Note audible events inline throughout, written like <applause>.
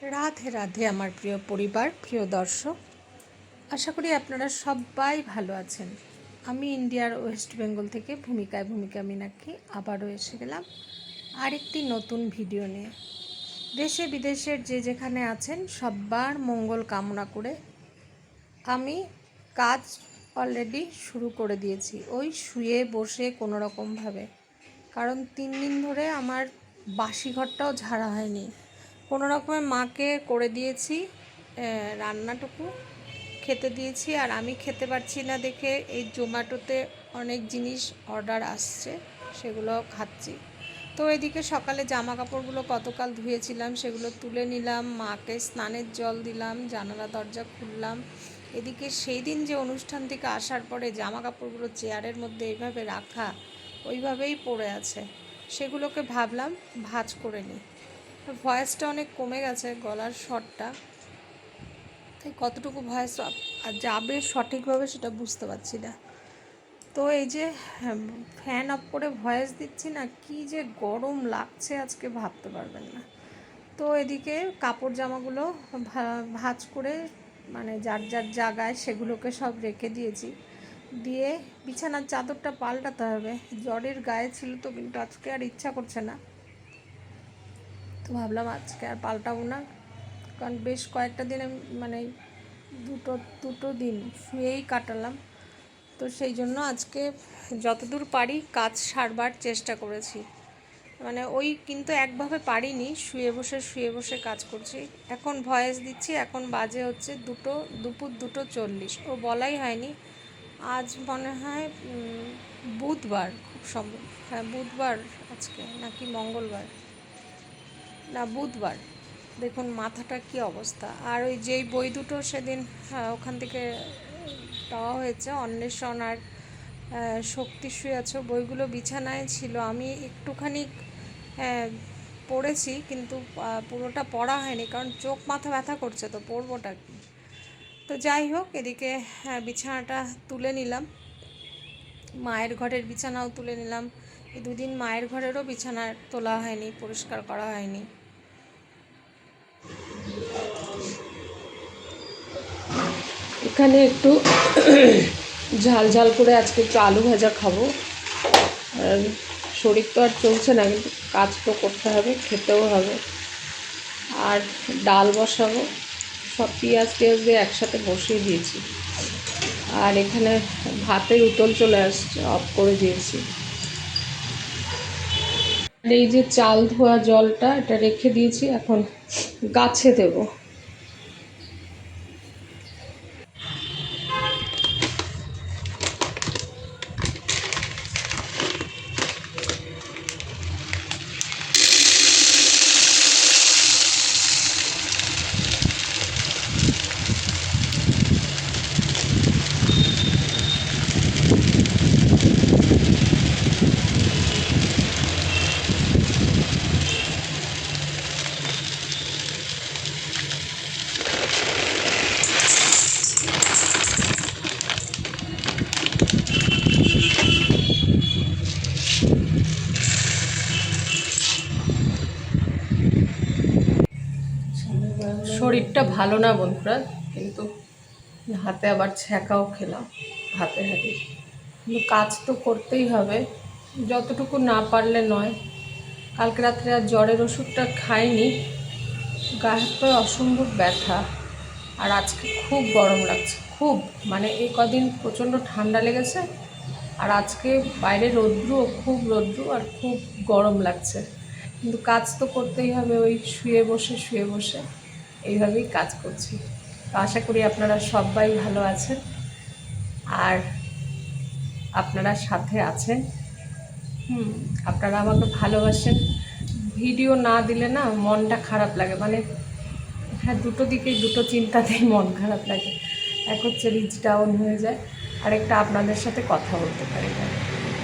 রাধে রাধে আমার প্রিয় পরিবার, প্রিয় দর্শক। আশা করি আপনারা সবাই ভালো আছেন। আমি ইন্ডিয়ার ওয়েস্ট বেঙ্গল থেকে ভূমিকায়, ভূমিকা মিনাক্ষী, আবারও এসে গেলাম আরেকটি নতুন ভিডিও নিয়ে। দেশে বিদেশের যে যেখানে আছেন সবার মঙ্গল কামনা করে আমি কাজ অলরেডি শুরু করে দিয়েছি। ওই শুয়ে বসে কোনো রকমভাবে কারণ তিন দিন ধরে আমার বাসি ঘরটাও ঝাড়া হয়নি। কোনো রকমে মাকে করে দিয়েছি রান্নাটুকু খেতে দিয়েছি, আর আমি খেতে পারছি না দেখে এই জোম্যাটোতে অনেক জিনিস অর্ডার আসছে, সেগুলো খাচ্ছি। তো এদিকে সকালে জামা কাপড়গুলো গতকাল ধুয়েছিলাম, সেগুলো তুলে নিলাম, মাকে স্নানের জল দিলাম, জানালা দরজা খুললাম। এদিকে সেই দিন যে অনুষ্ঠান থেকে আসার পরে জামা কাপড়গুলো চেয়ারের মধ্যে এইভাবে রাখা, ওইভাবেই পড়ে আছে। সেগুলোকে ভাবলাম ভাঁজ করে নিই। ভয়েসটা অনেক কমে গেছে, গলার স্বরটা তাই কতটুকু ভয়েস আর যাবে সঠিকভাবে সেটা বুঝতে পারছি না। তো এই যে ফ্যান অফ করে ভয়েস দিচ্ছি না, কি যে গরম লাগছে আজকে ভাবতে পারবেন না। তো এদিকে কাপড় জামাগুলো ভাঁজ করে মানে যার যার জায়গায় সেগুলোকে সব রেখে দিয়েছি। দিয়ে বিছানার চাদরটা পাল্টাতে হবে। জ্বরের গায়ে ছিল তো, কিন্তু আজকে আর ইচ্ছা করছে না। তো ভাবলাম আজকে আর পাল্টাবো না। কারণ বেশ কয়েকটা দিন আমি মানে দুটো দুটো দিন শুয়েই কাটালাম। তো সেই জন্য আজকে যতদূর পারি কাজ সারবার চেষ্টা করেছি। মানে ওই কিন্তু একভাবে পারিনি, শুয়ে বসে শুয়ে বসে কাজ করছি। এখন ভয়েস দিচ্ছি, এখন বাজে হচ্ছে দুটো, দুপুর দুটো চল্লিশ। ও বলাই হয়নি। আজ মনে হয় বুধবার খুব সম্ভব। হ্যাঁ বুধবার আজকে নাকি মঙ্গলবার। না বুধবার। দেখুন মাথাটা কি অবস্থা। আর ওই যেই বই দুটো সেদিন হ্যাঁ, ওখান থেকে দেওয়া হয়েছে অন্বেষণ আর শক্তি শুয়ে আছে বইগুলো বিছানায় ছিল। আমি একটুখানি আহ, পড়েছি কিন্তু পুরোটা পড়া হয়নি কারণ চোখ মাথা ব্যথা করছে তো পড়বোটা কি। তো যাই হোক এদিকে হ্যাঁ, বিছানাটা তুলে নিলাম। মায়ের ঘরের বিছানাও তুলে নিলাম। এই দুদিন মায়ের ঘরেরও বিছানা তোলা হয়নি পরিষ্কার করা হয়নি। এখানে একটু ঝাল ঝাল করে আজকে একটু আলু ভাজা খাব। আর শরীর তো আর চলছে না, কিন্তু কাজ তো করতে হবে, খেতেও হবে। আর ডাল বসাবো, সব পেঁয়াজ টিয়াজ দিয়ে একসাথে বসিয়ে দিয়েছি। আর এখানে ভাতের উতল চলে আসছে, অফ করে দিয়েছি। এই যে চাল ধোয়া জলটা, এটা রেখে দিয়েছি, এখন গাছে দেবো শরীরটা ভালো না বন্ধুরা, কিন্তু হাতে আবার ছ্যাঁকাও খেলাম, হাতে হাতে। কিন্তু কাজ তো করতেই হবে, যতটুকু না পারলে নয়। কালকে রাত্রে আর জ্বরের ওষুধটা খাইনি গা হাত পায়ে অসম্ভব ব্যথা। আর আজকে খুব গরম লাগছে, খুব। মানে এই কদিন প্রচণ্ড ঠান্ডা লেগেছে, আর আজকে বাইরে রৌদ্র, খুব রৌদ্র আর খুব গরম লাগছে। কিন্তু কাজ তো করতেই হবে, ওই শুয়ে বসে শুয়ে বসে। এইভাবেই কাজ করছি। তো আশা করি আপনারা সবাই ভালো আছেন। আর আপনারা সাথে আছেন। হুম, আপনারা আমাকে ভালোবাসেন। ভিডিও না দিলে না মনটা খারাপ লাগে। মানে হ্যাঁ দুটো দিকেই দুটো চিন্তাতেই মন খারাপ লাগে। এক হচ্ছে রিচ ডাউন হয়ে যায় আর একটা আপনাদের সাথে কথা বলতে পারি না।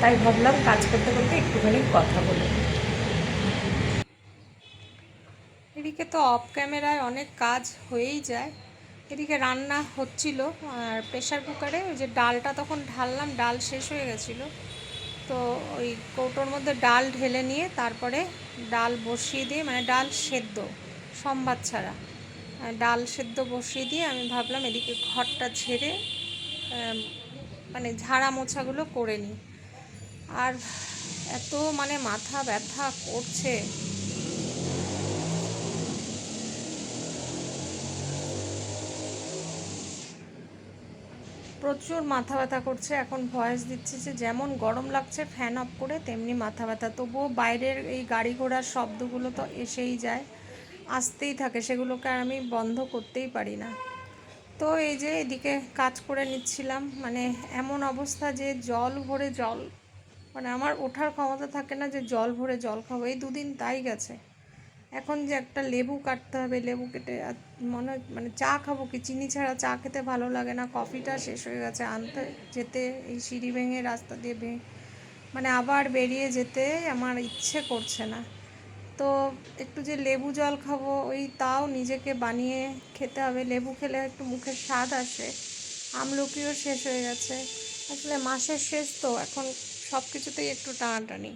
তাই ভাবলাম কাজ করতে করতে একটুখানি কথা বলে নিই। এদিকে তো অফ ক্যামেরায় অনেক কাজ হয়েই যায়। এদিকে রান্না হচ্ছিল আর প্রেশার কুকারে ওই যে ডালটা তখন ঢাললাম ডাল শেষ হয়ে গেছিল। তো ওই কৌটোর মধ্যে ডাল ঢেলে নিয়ে তারপরে ডাল বসিয়ে দিয়ে মানে ডাল সেদ্ধ সম্বাদ ছাড়া। ডাল সেদ্ধ বসিয়ে দিয়ে আমি ভাবলাম এদিকে ঘরটা আম, মানে ঝাড়া মোছাগুলো করে নিই। আর এত মানে মাথা ব্যথা করছে। প্রচুর মাথা ব্যথা করছে, এখন ভয়েস দিচ্ছে যে যেমন গরম লাগছে ফ্যান অফ করে, তেমনি মাথা ব্যথা। তবুও বাইরের এই গাড়ি ঘোড়ার শব্দগুলো তো এসেই যায়, আসতেই থাকে, সেগুলোকে আর আমি বন্ধ করতেই পারি না। তো এই যে এদিকে কাজ করে নিচ্ছিলাম মানে এমন অবস্থা যে জল ভরে জল মানে আমার ওঠার ক্ষমতা থাকে না যে জল ভরে জল খাব, এই দুদিন তাই গেছে। এখন যে একটা লেবু কাটতে হবে, লেবু কেটে মনে মানে চা খাব কি? চিনি ছাড়া চা খেতে ভালো লাগে না। কফিটা শেষ হয়ে গেছে, আনতে যেতে এই সিঁড়ি ভেঙে রাস্তা দিয়ে ভেঙে মানে আবার বেরিয়ে যেতে আমার ইচ্ছে করছে না। তো একটু যে লেবু জল খাব, ওই তাও নিজেকে বানিয়ে খেতে হবে। লেবু খেলে একটু মুখের স্বাদ আসে, আমলকিও শেষ হয়ে গেছে। আসলে মাসের শেষ তো, এখন সব কিছুতেই একটু টানাটানি।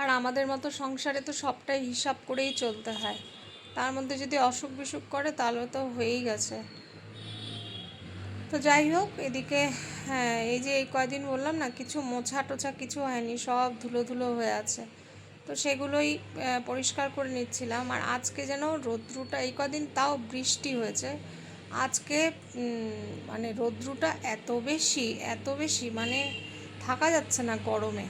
আর আমাদের মতো সংসারে তো সবটাই হিসাব করেই চলতে হয়। তার মধ্যে যদি অসুখ বিসুখ করে, তাহলে তো হয়েই গেছে। তো যাই হোক, এদিকে হ্যাঁ এই যে এই কয়দিন বললাম না, কিছু মোছা টোছা কিছু হয়নি, সব ধুলো ধুলো হয়ে আছে। তো সেগুলোই পরিষ্কার করে নিচ্ছিলাম। আর আজকে যেন রৌদ্রুটা, এই কদিন তাও বৃষ্টি হয়েছে। আজকে মানে রৌদ্রুটা এত বেশি এত বেশি মানে থাকা যাচ্ছে না গরমে।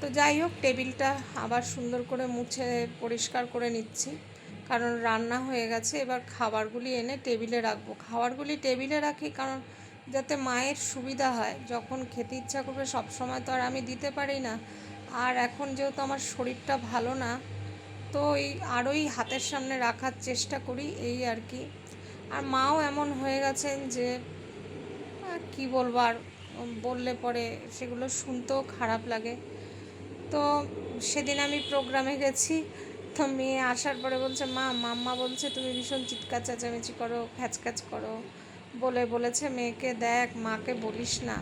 তো যাই হোক, টেবিলটা আবার সুন্দর করে মুছে পরিষ্কার করে নিচ্ছি। কারণ রান্না হয়ে গেছে, এবার খাবারগুলি এনে টেবিলে রাখব। খাবারগুলি টেবিলে রাখি কারণ যাতে মায়ের সুবিধা হয়। যখন খেতে ইচ্ছা করবে সব সময় তো আর আমি দিতে পারি না। আর এখন যেহেতু আমার শরীরটা ভালো না, তো এই আরোই হাতের সামনে রাখার চেষ্টা করি, এই আর কি। আর মাও এমন হয়ে গেছেন যে কি বলব আর, বললে পরে সেগুলো শুনতেও খারাপ লাগে। তো সেদিন আমি প্রোগ্রামে গেছি, তো মেয়ে আসার পরে বলছে, মা, মাম্মা বলছে তুমি ভীষণ চিৎকার, চেঁচামেচি করো খ্যাচখ্যাচ করো। বলে বলেছে মেয়েকে, দেখ, মাকে বলিস না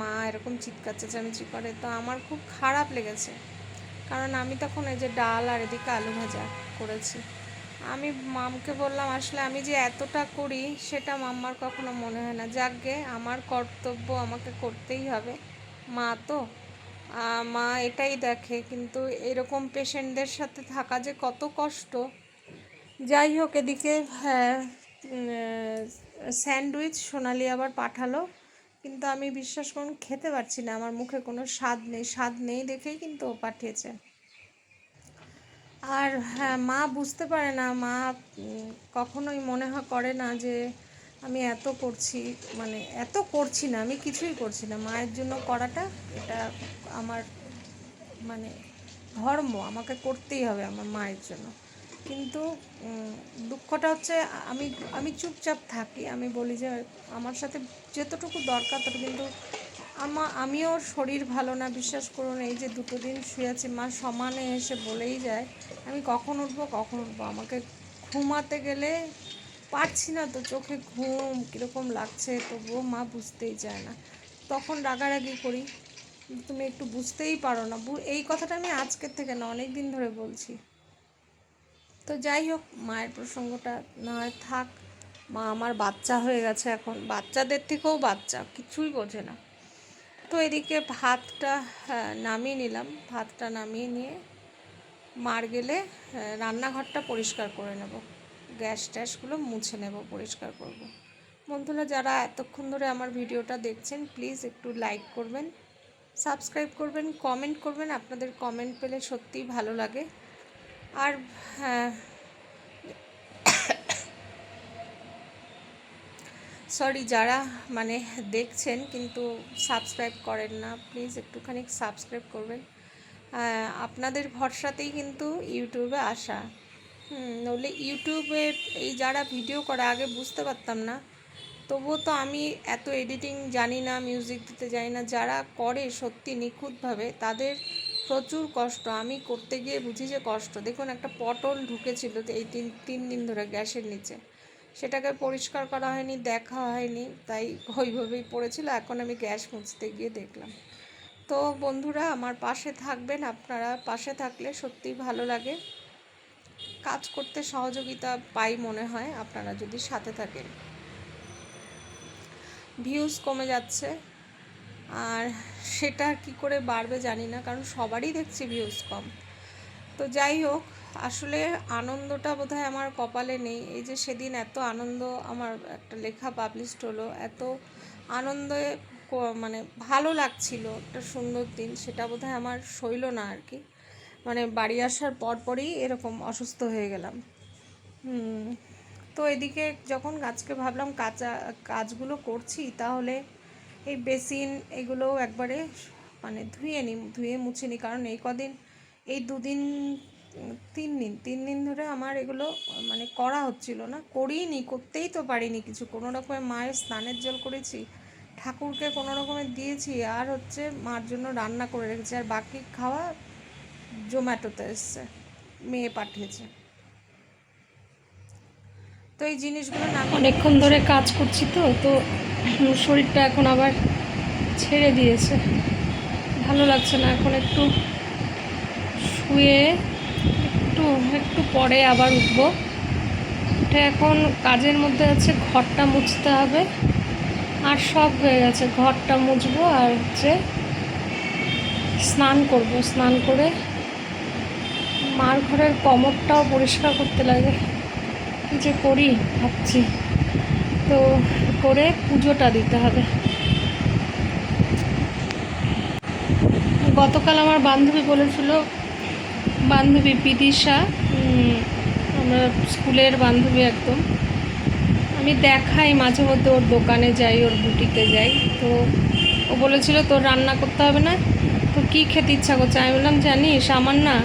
মা এরকম চিৎকার, চেঁচামেচি করে। তো আমার খুব খারাপ লেগেছে, কারণ আমি তখন এই যে ডাল আর এদিকে আলু ভাজা করেছি। আমি মামকে বললাম, আসলে আমি যে এতটা করি, সেটা মাম্মার কখনো মনে হয় না। যাকগে আমার কর্তব্য আমাকে করতেই হবে। মা তো মা এটাই দেখে, কিন্তু এরকম পেশেন্টদের সাথে থাকা যে কত কষ্ট। যাই হোক, এদিকে হ্যাঁ স্যান্ডউইচ সোনালি আবার পাঠালো, কিন্তু আমি বিশ্বাস করুন খেতে পারছি না, আমার মুখে কোনো স্বাদ নেই স্বাদ নেই দেখেই কিন্তু ও পাঠিয়েছে। আর হ্যাঁ মা বুঝতে পারে না, মা কখনোই মনে হয় করে না যে আমি এত করছি মানে এত করছি না, আমি কিছুই করছি না। মায়ের জন্য করাটা এটা আমার মানে ধর্ম, আমাকে করতেই হবে আমার মায়ের জন্য। কিন্তু দুঃখটা হচ্ছে আমি আমি চুপচাপ থাকি, আমি বলি যে আমার সাথে যতটুকু দরকার তত কিন্তু আমা, আমিও শরীর ভালো না, বিশ্বাস করুন, এই যে দুটো দিন শুয়েছি মা সমানে এসে বলেই যায়, আমি কখন উঠবো কখন উঠবো, আমাকে ঘুমাতে গেলে পারছি না তো চোখে ঘুম কীরকম লাগছে তবুও মা বুঝতেই চায় না। তখন রাগারাগি করি তুমি একটু বুঝতেই পারো না এই কথাটা আমি আজকের থেকে না অনেক দিন ধরে বলছি। তো যাই হোক মায়ের প্রসঙ্গটা না হয় থাক মা আমার বাচ্চা হয়ে গেছে এখন বাচ্চাদের থেকেও বাচ্চা কিছুই বোঝে না। তো এদিকে ভাতটা হ্যাঁ, নামিয়ে নিলাম ভাতটা নামিয়ে নিয়ে মার গেলে হ্যাঁ, রান্নাঘরটা পরিষ্কার করে নেব। গ্যাস ট্যাসগুলো মুছে নেব, পরিষ্কার করব। বন্ধুরা, যারা এতক্ষণ ধরে আমার ভিডিওটা দেখছেন, প্লিজ একটু লাইক করবেন, সাবস্ক্রাইব করবেন, কমেন্ট করবেন। আপনাদের কমেন্ট পেলে সত্যিই ভালো লাগে। আর হ্যাঁ সরি, যারা মানে দেখছেন কিন্তু সাবস্ক্রাইব করেন না, প্লিজ একটুখানি সাবস্ক্রাইব করবেন। আপনাদের ভরসাতেই কিন্তু ইউটিউবে আসা। নইলে ইউটিউবে এই যারা ভিডিও করে, আগে বুঝতে পারতাম না। তবুও তো আমি এত এডিটিং জানি না মিউজিক দিতে জানি না। যারা করে সত্যি নিখুঁতভাবে, তাদের প্রচুর কষ্ট। আমি করতে গিয়ে বুঝি যে কষ্ট। দেখুন, একটা পটল ঢুকেছিল এই তিন তিন দিন ধরে গ্যাসের নিচে। সেটাকে পরিষ্কার করা হয়নি, দেখা হয়নি। তাই ওইভাবেই পড়েছিল। এখন আমি গ্যাস মুছতে গিয়ে দেখলাম। তো বন্ধুরা, আমার পাশে থাকবেন আপনারা। পাশে থাকলে সত্যিই ভালো লাগে। কাজ করতে সহযোগিতা পাই মনে হয়, আপনারা যদি সাথে থাকেন। ভিউজ কমে যাচ্ছে। আর সেটা কি করে বাড়বে জানি না, কারণ সবারই দেখছি ভিউজ কম। তো যাই হোক, আসলে আনন্দটা বোধহয় আমার কপালে নেই। এই যে সেদিন এত আনন্দ আমার একটা লেখা পাবলিশড হলো, এত আনন্দে মানে ভালো লাগছিল একটা সুন্দর দিন, সেটা বোধহয় আমার সইল না আর কি। মানে বাড়ি আসার পর পরই এরকম অসুস্থ হয়ে গেলাম। তো এদিকে যখন গাছকে ভাবলাম কাঁচা, কাজগুলো করছি, তাহলে এই বেসিন এগুলোও একবারে মানে ধুয়ে নিই ধুয়ে মুছে নিই। কারণ এই কদিন, এই দুদিন, তিন দিন তিন দিন ধরে আমার এগুলো মানে করা হচ্ছিল না। করিনি, করতেই তো পারিনি কিছু। কোনো রকমের মায়ের স্নানের জল করেছি, ঠাকুরকে কোনো রকমের দিয়েছি, আর হচ্ছে মার জন্য রান্না করে রেখেছি। আর বাকি খাওয়া জোম্যাটোতে এসছে, মেয়ে পাঠিয়েছে। তো এই জিনিসগুলো না অনেকক্ষণ ধরে কাজ করছি তো তো শরীরটা এখন আবার ছেড়ে দিয়েছে। ভালো লাগছে না, এখন একটু শুয়ে, একটু একটু পরে আবার উঠবো। এটা এখন কাজের মধ্যে আছে, ঘরটা মুছতে হবে। আর সব হয়ে গেছে, ঘরটা মুছবো আর হচ্ছে স্নান করব, স্নান করে মার ঘরের কমরটাও পরিষ্কার করতে লাগে। কী যে করি ভাবছি। তো করে পুজোটা দিতে হবে। গতকাল আমার বান্ধবী বলেছিল, বান্ধবী বিদিশা আমরা স্কুলের বান্ধবী একদম। আমি দেখাই মাঝে মধ্যে ওর দোকানে যাই, ওর বুটিকে যাই। তো ও বলেছিল, তোর রান্না করতে হবে না? তো কী খেতে ইচ্ছা করছে? আমি বললাম, জানিস, আমার না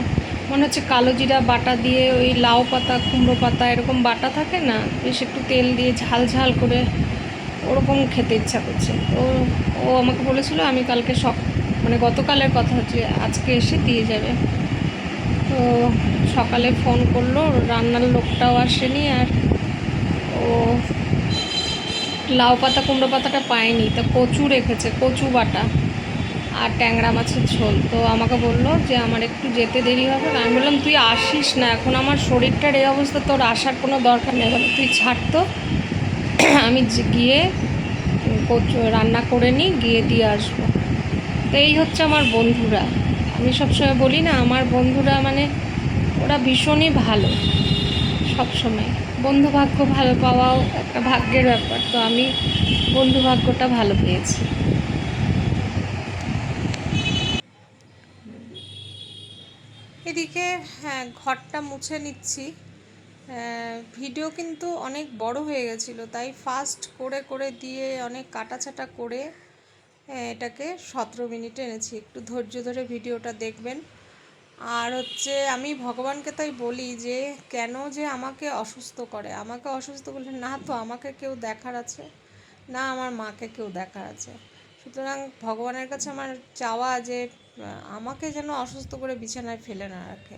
মনে হচ্ছে কালো জিরা বাটা দিয়ে ওই লাউ পাতা, কুমড়ো পাতা এরকম বাটা থাকে না, বেশ একটু তেল দিয়ে ঝাল ঝাল করে ওরকম খেতে ইচ্ছা করছে। তো ও আমাকে বলেছিল, আমি কালকে সব মানে গতকালের কথা হচ্ছে আজকে এসে দিয়ে যাবে। তো সকালে ফোন করল, রান্নার লোকটাও আসেনি আর ও লাউ পাতা, কুমড়ো পাতাটা পায়নি। তা কচু রেখেছে, কচু বাটা। আর ট্যাংরা মাছের ঝোল। তো আমাকে বলল যে, আমার একটু যেতে দেরি হবে। আমি বললাম, তুই আসিস না। এখন আমার শরীরটার এই অবস্থা, তোর আসার কোনো দরকার নেই। বলে, তুই ছাড় তো। <clears throat> আমি গিয়ে রান্না করে নিই, গিয়ে দিয়ে আসব। তো এই হচ্ছে আমার বন্ধুরা। আমি সবসময় বলি না, আমার বন্ধুরা মানে ওরা ভীষণই ভালো, সবসময়। বন্ধু ভাগ্য ভালো পাওয়াও একটা ভাগ্যের ব্যাপার। তো আমি বন্ধুভাগ্যটা ভালো পেয়েছি এদিকে হ্যাঁ ঘরটা মুছে নিচ্ছি। ভিডিও কিন্তু অনেক বড় হয়ে গেছিল, তাই ফাস্ট করে করে দিয়ে অনেক কাটাছাটা করে এটাকে সতেরো মিনিটে এনেছি। একটু ধৈর্য ধরে ভিডিওটা দেখবেন। আর হচ্ছে আমি ভগবানকে তাই বলি যে, কেন যে আমাকে অসুস্থ করে? আমাকে অসুস্থ করলে না তো, আমাকে কেউ দেখার আছে। না, আমার মাকে কেউ দেখার আছে। সুতরাং ভগবানের কাছে আমার চাওয়া যে আমাকে যেন অসুস্থ করে বিছানায় ফেলে না রাখে।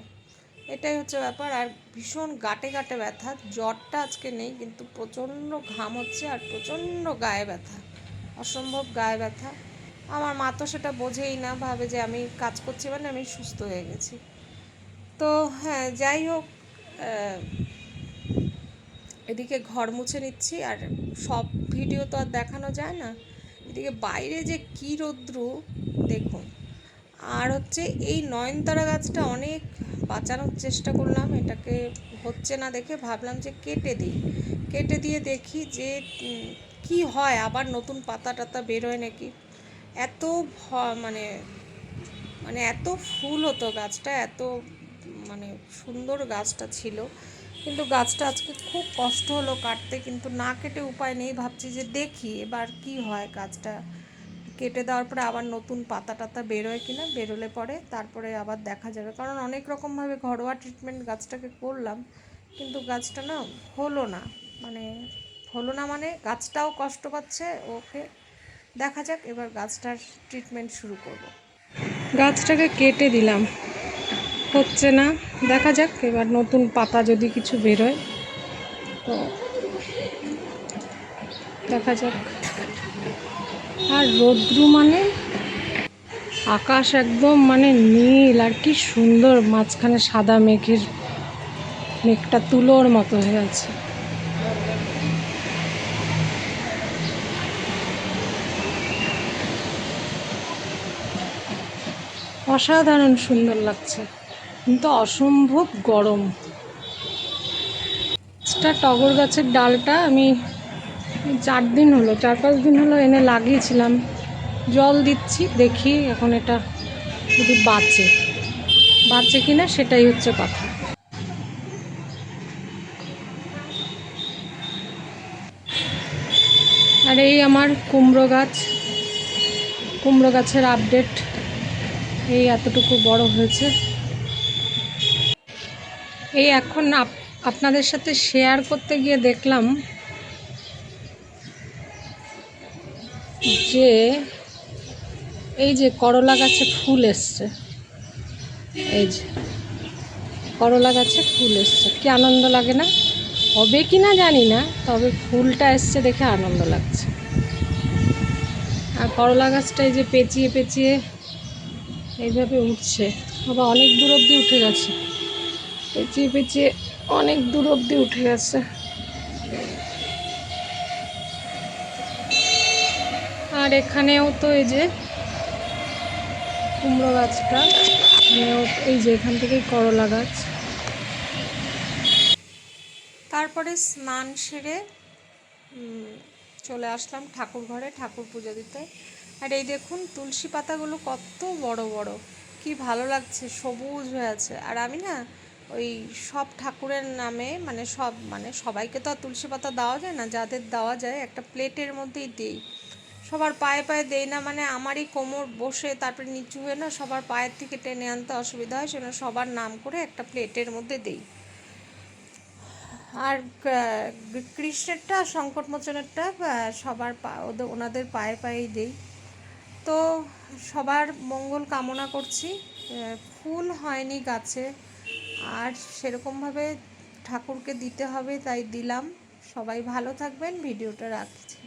এটাই হচ্ছে ব্যাপার। আর ভীষণ গাটে গাটে ব্যথা। জ্বরটা আজকে নেই, কিন্তু প্রচণ্ড ঘাম হচ্ছে আর প্রচণ্ড গায়ে ব্যথা। অসম্ভব গায়ে ব্যথা। আমার মা তো সেটা বোঝেই না, ভাবে যে আমি কাজ করছি মানে আমি সুস্থ হয়ে গেছি। তো হ্যাঁ যাই হোক এদিকে ঘর মুছে নিচ্ছি আর সব ভিডিও তো আর দেখানো যায় না। এদিকে বাইরে যে কী রৌদ্রু, দেখুন। আর হচ্ছে এই নয়নতারা গাছটা অনেক বাঁচানোর চেষ্টা করলাম, এটাকে হচ্ছে না দেখে ভাবলাম যে কেটে দিই। কেটে দিয়ে দেখি যে কি হয়, আবার নতুন পাতা টাতা বেরোয় নাকি? এত মানে মানে এত ফুল হতো গাছটা, এত মানে সুন্দর গাছটা ছিল। কিন্তু গাছটা আজকে খুব কষ্ট হলো কাটতে, কিন্তু না কেটে উপায় নেই, ভাবছি যে দেখি এবার কি হয় গাছটা। কেটে দেওয়ার পরে আবার নতুন পাতা টাতা বেরোয় কিনা, বেরোলে পরে তারপরে আবার দেখা যাবে। কারণ অনেক রকমভাবে ঘরোয়া ট্রিটমেন্ট গাছটাকে করলাম, কিন্তু গাছটা না হলো না। মানে হলো না মানে গাছটাও কষ্ট পাচ্ছে, ওকে দেখা যাক এবার গাছটার ট্রিটমেন্ট শুরু করব। গাছটাকে কেটে দিলাম। হচ্ছে না, দেখা যাক এবার নতুন পাতা যদি কিছু বেরোয়। তো দেখা যাক। আর রৌদ্রু মানে? আকাশ একদম মানে নীল, আর কি সুন্দর, মাঝখানে সাদা মেঘের, মেঘটা তুলোর মতো হয়ে আছে। অসাধারণ সুন্দর লাগছে, কিন্তু অসম্ভব গরম। টগর গাছের ডালটা আমি চার দিন হলো, চার পাঁচ দিন হলো এনে লাগিয়েছিলাম। জল দিচ্ছি, দেখি এখন এটা যদি বাঁচে। বাঁচে কিনা সেটাই হচ্ছে কথা। আর এই আমার কুমড়ো গাছ, কুমড়ো গাছের আপডেট এই এতটুকু বড় হয়েছে। এই এখন আপ- আপনাদের সাথে শেয়ার করতে গিয়ে দেখলাম যে এই যে করলা গাছে ফুল এসছে। এই যে করলা গাছে ফুল এসছে। কি আনন্দ লাগে না? হবে কি না জানি না, তবে ফুলটা এসছে দেখে আনন্দ লাগছে। আর করলা গাছটা এই যে পেঁচিয়ে পেঁচিয়ে এইভাবে উঠছে। আবার অনেক দূর অবধি উঠে গেছে। পেঁচিয়ে পেঁচিয়ে অনেক দূর অবধি উঠে গেছে। আর এখানেও তো এই যে কুমড়ো গাছটা এই যে এখান থেকেই করলা গাছ। তারপরে স্নান সেরে চলে আসলাম ঠাকুর ঘরে, ঠাকুর পুজো দিতে। আর এই দেখুন, তুলসী পাতাগুলো কত বড় বড়, কি ভালো লাগছে, সবুজ হয়ে আছে। আর আমি না, ওই সব ঠাকুরের নামে মানে সব মানে সবাইকে তো আর তুলসী পাতা দেওয়া যায় না, যাদের দেওয়া যায়, একটা প্লেটের মধ্যেই দিই। সবার পায়ে পায়ে দেই না মানে আমারই কোমর বসে, তারপরে নিচু হয়ে না সবার পায়ের থেকে টেনে আনতে অসুবিধা হয়, সেজন্য সবার নাম করে একটা প্লেটের মধ্যে দেই। আর কৃষ্ণেরটা, সংকটমোচনেরটা সবার পা ওনাদের পায়ে পায়েই দেই। তো সবার মঙ্গল কামনা করছি ফুল হয়নি গাছে, আর সেরকমভাবে ঠাকুরকে দিতে হবে তাই দিলাম। সবাই ভালো থাকবেন, ভিডিওটা রাখছি।